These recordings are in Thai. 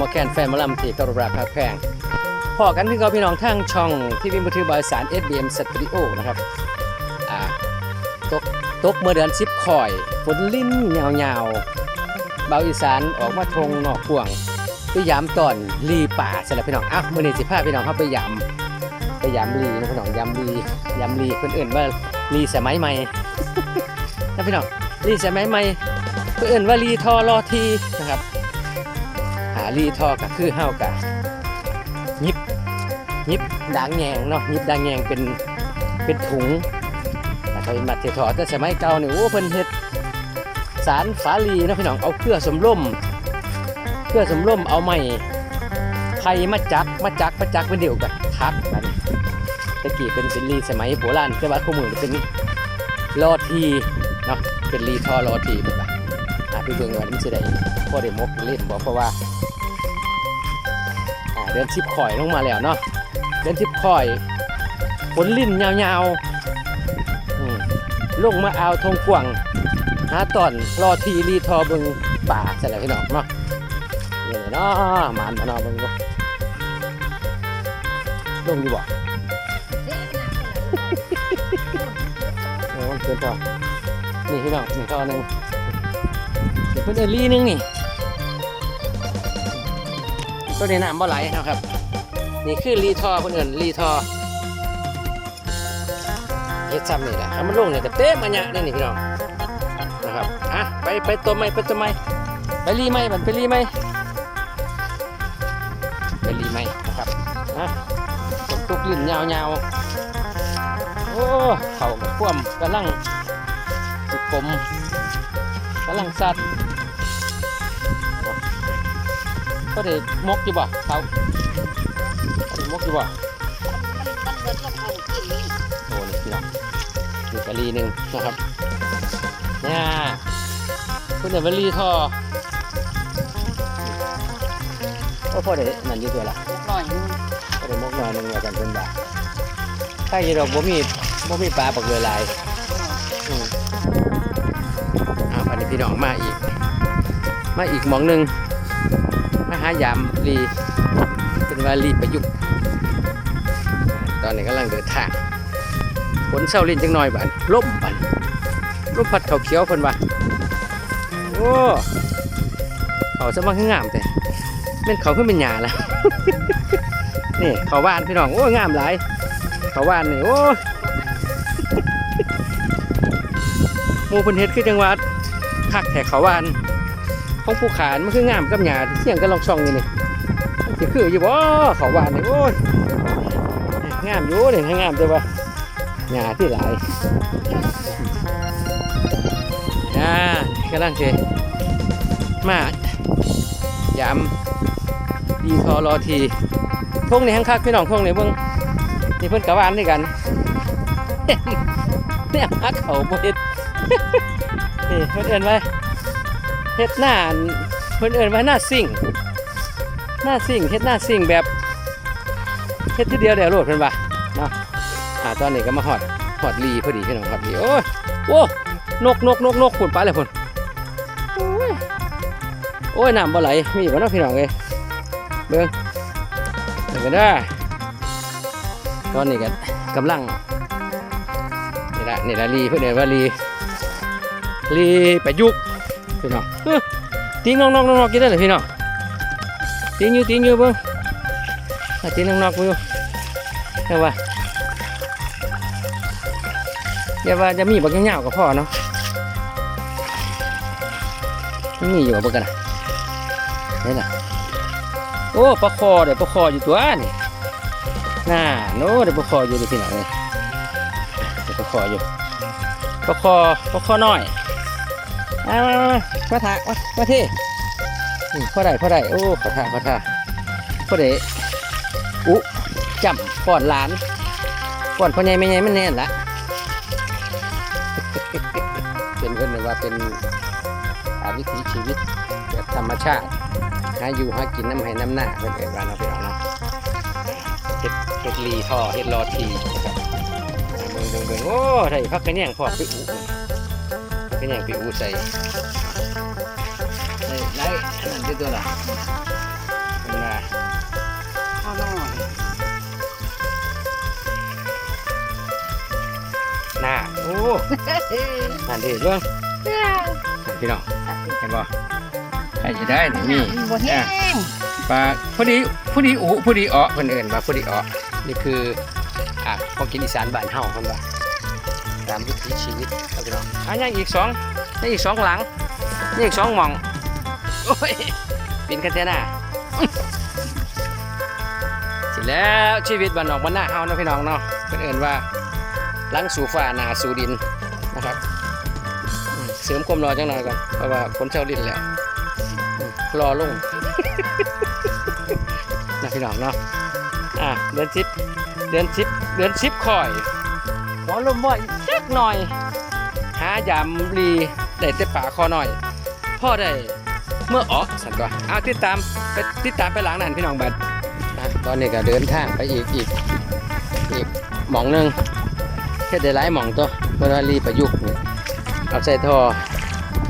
มอแคนแฟนมอลำที่กรุณาพักแพงพอกันที่เขาพี่น้องทางช่องที่มีมือถือบริษัท SBM Studio นะครับอ่าตกตกเมื่อเดือน10คอยฝนลิ้นยาวๆเบาอีสานออกมาทงนอกพวงไปยามตอนลีป่าสำหรับพี่น้องอ้าวมื้อนี้สิพาพี่น้องเข้าไปยามไปยามลีนะพี่น้องยามลียามลีเพิ่นอื่นว่าลีสมัยใหม่นะพี่น้องลีสมัยใหม่เพิ่นอื่นว่าลีทอรอทีนะครับ ลีทอก็คือเฮากะยิบยิบด่างแยงเนาะยิบด่างแยงเป็นเป็นถุงนะครับเป็นมัดเททอแต่สมัยเก่าเนี่ยโอ้เพิ่นเฮ็ดสารฝาลีเนาะพี่น้องเอาเครือสมร่มเครือสมร่มเอาไม้ไผ่มาจักมาจักมาจักเป็นเดียวกันทักกันตะกี้เป็นเป็นลีสมัยโบราณแต่ว่าคู่มือเป็นลอทีเนาะเป็นลีทอลอทีเป็นว่าอ่าพี่เบิ่งว่ามันสิได้พอได้มกเล่นบ่เพราะว่า เดือนทิพข่อยลงมาแล้วเนาะเดือนทิพข่อยฝนลิ่นยาวๆอืมลงมาเอาวทงกวางหาตอนรอทีรีทอเบิงป่าใส่แล้วพี่น้องเนาะนี่เนาะหมานมาเนาะเบิงบ่ลงอยู่บ่โอ้เกินพอนี่พี่น้องนี่ทอหนึ่งเดี๋ยวเพิ่นเอิ้นลีหนึงนี่ ตัวนี้น้ำบ่ไหลนะครับ นี่คือรีทอคนอื่นรีทอเฮ็ดซ้ำนี่แหละถ้ามันลงเนี่ยก็เต็มอันเนี้ยนี่นี่พี่น้องนะครับอะไปไปตัวไม้ไปตัวไม้ไปรีไม้มันไปรีไม้ไปรีไม้นะครับนะตกตุกลิ้นยาวๆโอ้เขากับพ่วมกำลังสุกลมกำลังสัตว์ ก็ได้มกอยู่บ่เขาได้มกอยู่บ่โอ้นี่พี่น้องมีกะลีหนึ่งนะครับเนี่ยคุณเดี๋ยววลีทอก็พอได้นั่นอยู่ตัวละหน่อยนึงพอได้มกหน่อยหนึงว่ากันเป็นบาทถ้าอยู่ดอกบ่มีบ่มีปลาปักเรือลายอืมอ่าพันนี้พี่น้องมาอีก มาอีกหมองหนึ่งมาหายามลีเป็นว่าลีประยุกต์ตอนนี้กำลังเดินทางฝนเศร้าลินจังหน่อยบันล่มบันล่มพัดเขาเขียวเพิ่นว่าโอ้เขาสมังคืองามแต่แม่นเขาขึ้นเป็นหยาละนี่เขาว่านพี่น้องโอ้งามหลายเขาว่านนี่โอ้มูพิ่นเฮ็ดคือจังหวัดคักแถกเขาว่าน ของผู้ขานมันคืองามกับหยาเสียงกันลองช่องนี่นี่สิคืออยู่บ่เขาหวานนี่โอ้ยงามอยู่นี่งามแต่ว่าหยาที่หลายอ่ากำลังสิมายามดีทอรอทีพวกนี้ทั้งคักพี่น้องพวกนี้เบิ่งนี่เพิ่นกะหวานด้วยกันเนี่ยฮักเขาบ่เฮ็ดนี่เพิ่นเอิ้นไว้ เฮ็ดหน้าเพิ่นเอิ้นว่าหน้าซิ่งหน้าซิ่งเฮ็ดหน้าซิ่งแบบเฮ็ดทีเดียวเดี๋ยวโลดเพิ่นว่าเนาะอ่าตอนนี้ก็มาฮอดฮอดลีพอดีพี่น้องฮอดลีโอ้ยโอ้นกนกนกนกพุ่นไปเลยพุ่นโอ้ยโอ้ยน้ำบ่ไหลมีบ่เนาะพี่น้องเอ้ยเบิ่งเบิ่งกันเด้อตอนนี้ก็กำลังนี่ละนี่ละลีเพิ่นเอิ้นว่าลีลีประยุกต์ พี่น้องเอ้อติ้งน้องน้องน้องกินได้เลยพี่น้องติ้งอยู่ติ้งอยู่เบิ้งอะติ้งน้องน้องอยู่เรียกว่าเรียกว่าจะมีบักเงี้ยวกับพ่อเนาะมีอยู่กับบักกันนะนี่น่ะโอ้ปลาคอเดี๋ยวปลาคออยู่ตัวนี่น่าโน้เดี๋ยวปลาคออยู่ดิพี่น้องเลยเดี๋ยปลาคออยู่ปลาคอปลาคอน้อย มามามามาถามามาที่นี่พอได้พอได้โอ้ขอทาขอท่าพอได้อุจำป้อนหลานปอนพ่อใหญ่แม่ใหญ่มันแน่นละเป็นเพื่อนว่าเป็นวิถีชีวิตแบบธรรมชาติหาอยู่หากินน้ำให้น้ำหน้าเพื่อนเกิดวันเราไปเอาเนาะเฮ็ดเฮ็ดลีท่อเฮ็ดรอทีนะครับอ่าเบิ่งเบิ่งเบิ่งโอ้ได้พักกระเนียงพอไปอุ กระเนียงไปอุใส่ได้ได้อันนั้นเป็นตัวละข้าวน้อยหน้าโอ้นั่นดิเบิ่งพี่น้องเห็นบ่ใครจะได้นี่มีบ่แห้งปลาพอดีพอดีอุพอดีอ้อเพิ่นเอิ้นว่าพอดีอ้อนี่คืออะของกินอีสานบ้านเฮาเพิ่นว่า ตามวิถีชีวิตครับพี่น้องอะยังอีกสองยังอีกสองหลังยังอีกสองหม่องโอ้ยปินกันแท้หน้าสิแล้วชีวิตบ้านนอกบ้านนาเฮาเนาะพี่น้องเนาะเพิ่นเอิ้นว่าหลังสู่ฟ้าหน้าสู่ดินนะครับอืมเสริมความรอจังหน่อยก่อนเพราะว่าฝนเช้าลิ้นแล้วอืมรอลงนะพี่น้องเนาะอะเดือนสิบเดือนสิบเดือนสิบคอยหมอลมบ่อยเล็ก หน่อย หายามรีได้แต่ป่าคอหน่อย พ่อได้เมื่ออ๋อสันตัวเอาติดตามไปติดตามไปหลังนั่นพี่น้องบัดตอนนี้ก็เดินทางไปอีกอีกอีกหมองหนึ่งแค่ได้หลายหมองตัวเมื่อรีประยุกต์นี่เอาใส่ท่อ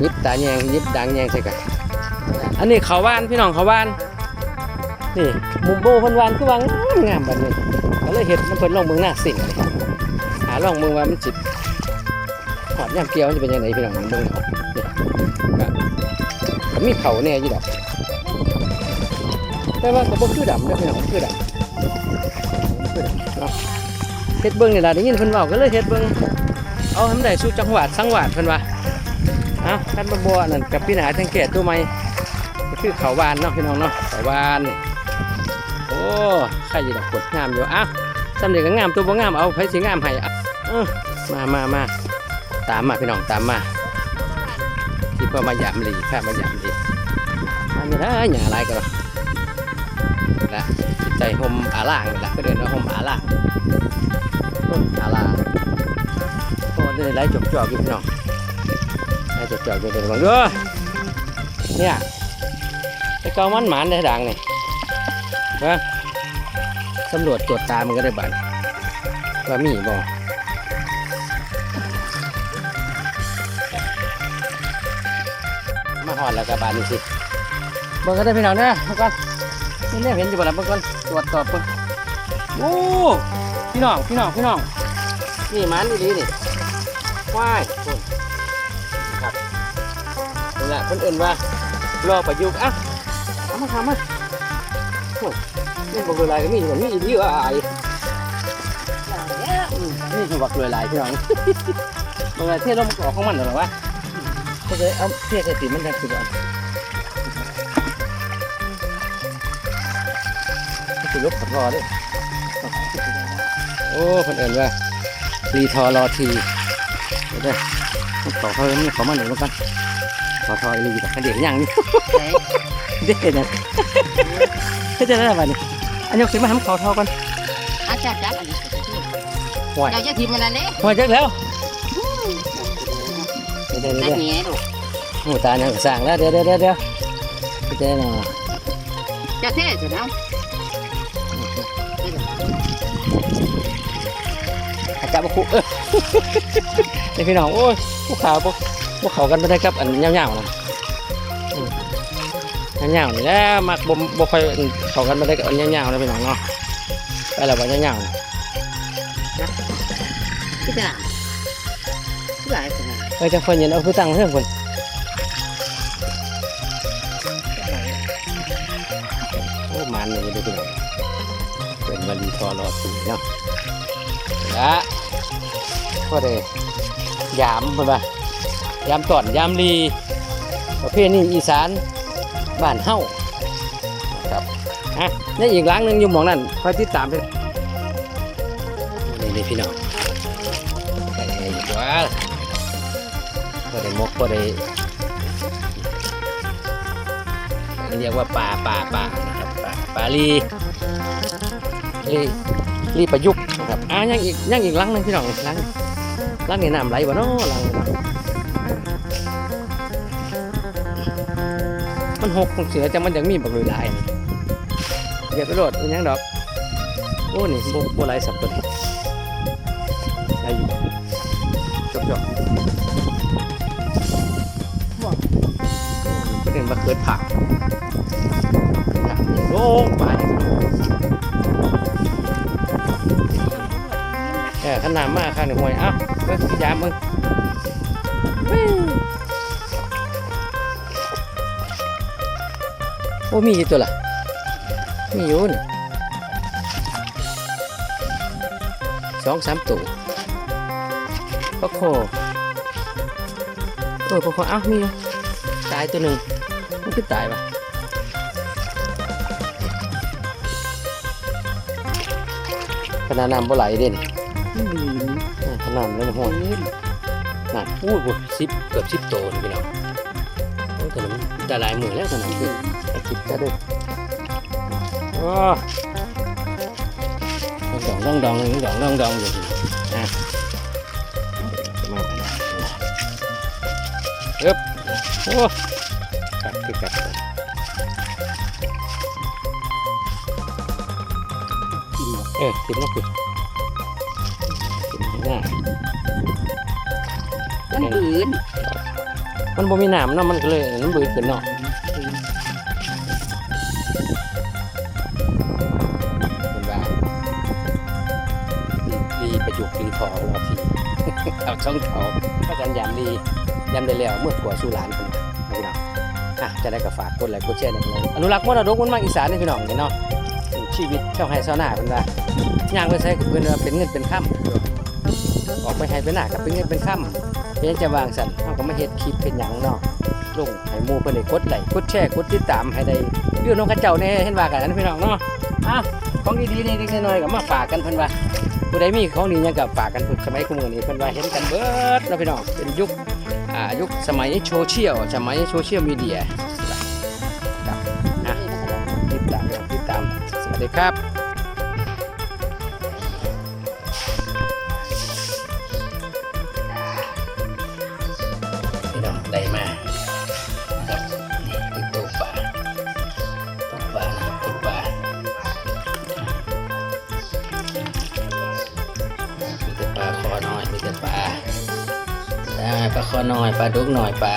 ยิบตาแยงยิบดังแยงใส่กันอันนี้เขาว่านพี่น้องเขาว่านนี่มุมโบพันวานคือวางงามแบบนี้ก็เลยเห็ดมันเพิ่นลองเมืองหน้าสิ่งหาลองเมืองว่ามันจิบ หอดย่ำเกลียวจะเป็นยังไงพี่น้องเมืองเนี่ก็ก็มีเขาเนี่ยอยู่ดอกแต่ว่าก็บ่คือดำเด้อพี่น้องบ่คือดำคือดำเนาะเฮ็ดเบิ่งนี่ล่ะได้ยินเพิ่นเว้าก็เลยเฮ็ดเบิ่งเอาให้มันได้สู่จังหวัดสังหวัดเพิ่นว่าเอ้าคันบ่บ่อันนั่นกับพี่หนาจังแก่ตัวใหม่ก็คือเขาวานเนาะพี่น้องเนาะเขาวานนี่โอ้ใครอยู่ดอกกดงามอยู่อะสำเร็จก็งามตัวบ่งามเอาไผสิงามให้อะมามามา ตามมาพี่น้องตามมาที่พ่อมาหยามหลีข้ามาหยามหลีมันนี่ละหยาอะไรกันหรอนี่ละใจห่มอาล่างนี่ละก็เดินว่าห่มอาล่างหมอาล่างโอ้เดินไล่จกจอกอยู่พี่น้องไล่จกจอกอยู่เดินบังเด้อเนี่ยไอ้เกามันหมานได้ดังนี่นะตำรวจตรวจตามันก็ได้บัตรว่ามีบ่ หอดแล้วกับบานนี่สิเบิ่งก็ได้พี่น้องเด้อเบิ่งก่อนนี่เนี่ยเห็นอยู่บ่ล่ะเบิ่งก่อนตรวจสอบเบิ่งโอ้พี่น้องพี่น้องพี่น้องนี่หมันดีๆนี่ว้ายคุณครับนี่แหละคนอื่นว่ารอประยุกต์อะทำมาทำมาโอ้นี่บอกเลยลายก็มีเหมือนมีอีกเยอะอะไรอืมนี่คือบอกเลยลายพี่น้องบอกเลยเที่ยวลมออกของมันเหรอวะก็ เลยเอาเที่ยวใส่ติมันแทนสุดอะคือลบขัดรอด้วยโอ้คนอื่นว่ารีทอรอทีเดี๋ยวเด้อต้องขอเขาเขามาหนึ่งแล้วกันขอทอยรีแต่เดี๋ยวยังนี่เด็ดนะเฮ็ดจะได้แบบนี้อันยกขึ้นมาทำเขาทอกันอาจารย์จับอันนี้ห่วยเราจะทีมมันนั่นเด้ห่วยจักแล้ว เดี๋ยวเดี๋ยวนั่เดี๋นยวไงลูกหมูตาเนี่ยก็สั่งแล้วเดี๋ยวเดี๋ยวเดี๋ยวเดี๋ยวเดี๋ยวนะจะเท่เถอะนะอาจารย์บุคุเออนี่พี่น้องโอ้ยพวกขาวพวกพวกเขากันไม่ได้ครับอันเงาๆนะอืมเงาๆนี่แหละมักบ่บ่ค่อยเขากันไม่ได้กับอันเงาๆนะพี่น้องเนาะไปแล้วว่าเงาๆที่ตลาดที่ตลาดสินะ เออจะคนเย็นเอาผู้ตังเพื่อนคนโอ้มันเลยดูดูเป็นวันดีทอรอสีเนาะละก็ได้ยามเพิ่นว่ายามตอนยามรีประเภทนี้อีสานบ้านเฮ้าครับอะนี่อีกล้างหนึ่งอยู่หมองนั่นคอยติดตามไปนี่นี่พี่น้องไปไงดีกว่า ก็ได้มกก็ได้เรียกว่าปลาปลาปลานะครับปลาลีลีลีประยุกต์นะครับอะยังอีกยังอีกลังนึงพี่น้องลังลังนี่น้ำไหลบ่เนาะลังมันหกของเสือจะมันยังมีบักลุยลายเดี๋ยวไปโดดมันยังดอกโอ้นี่โบโบไหลสับตัวนี้ได้อยู่จบจบ เกิดผักโล่งไปแค่ขนาดมากค่ะหนึ่งหวยอ้าวเมื่อกี้ยามมึงโอ้มีตัวละมีอยู่นะสองสามตัวปะโคเออปะโคอ้าวมีตายตัวหนึ่ง มันคือตายปะขนาดน้ำบ่ไหลเด่นอืมขนาดนั้นห้วยนี่นั่นอู้หูสิบเกือบสิบโตนพี่น้องโอ้แต่มันจะหลายหมื่นแล้วขนาดนี้ไอ้คิดจะด้วยว้าดองดองดองดองดองดองอยู่อะมาเอ๊บโอ้กัด คือกัดกินหมดเออกินแล้วคือกินง่ายมันบืนมันบ่มีน้ำเนาะมันก็เลยน้ำบืดขึ้นเนาะเป็นว่าลีประยุกต์ลีทอรอทีเอาช่องเขาพระกันยามลียามได้แล้วเมื่อกว่าสู่หลานคนนะพี่น้อง อะจะได้กับฝากกดไลค์กดแชร์ในพี่น้องอนุรักษ์มรดกมันมาอีสานนี่พี่น้องเนาะชีวิตชาวไร่ชาวนาเพิ่นว่าย่างไปใช้กับเพิ่นว่าเป็นเงินเป็นค่ำออกไปให้เป็นหน้ากับเป็นเงินเป็นค่ำเพียงจะวางสั่นเฮาก็มาเฮ็ดคลิปเป็นหยังเนาะลงให้หมู่เพิ่นได้กดไลค์กดแชร์กดติดตามให้ได้อยู่น้องกระเจ้าแน่เห็นว่ากันนะพี่น้องเนาะอะของดีๆนี่ๆน้อยก็มาฝากกันเพิ่นว่าผู้ใดมีของดีหยังก็ฝากกันเพิ่นสมัยคุมื้อนี้เพิ่นว่าเห็นกันเบิดเนาะพี่น้องเป็นยุค ยุคสมัยโซเชียลสมัยโซเชียลมีเดียครับอะติดตามติดตาม สวัสดีครับ หน่อยปลาดุกหน่อยปลา